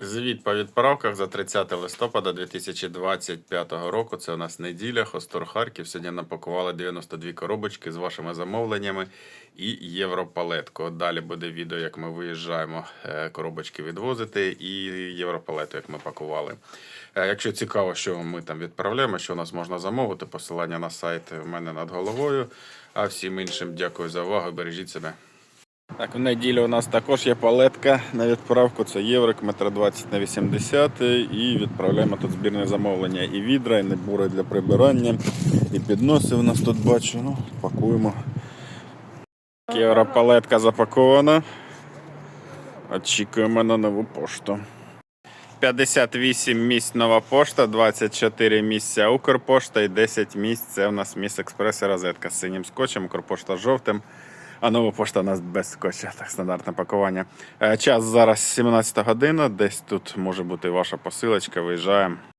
Звіт по відправках за 30 листопада 2025 року. Це у нас неділя, Хостор Харків. Сьогодні напакували 92 коробочки з вашими замовленнями і європалетку. Далі буде відео, як ми виїжджаємо е, коробочки відвозити, і європалету, як ми пакували. Е, Якщо цікаво, що ми там відправляємо, що у нас можна замовити, посилання на сайт в мене над головою. А всім іншим дякую за увагу. Бережіть себе. Так, в неділю у нас також є палетка на відправку. Це єврик, метр 20 на 80 і відправляємо тут збірне замовлення. І відра, і набори для прибирання, і підноси у нас тут бачу. Ну, пакуємо. Європалетка запакована. Очікуємо на нову пошту. 58 місць нова пошта, 24 місця Укрпошта і 10 місць це у нас міс експрес і розетка з синім скотчем, Укрпошта жовтим. А нова пошта у нас без скотча, так стандартне пакування. Е, Час зараз 17 година, десь тут може бути ваша посилочка, виїжджаємо.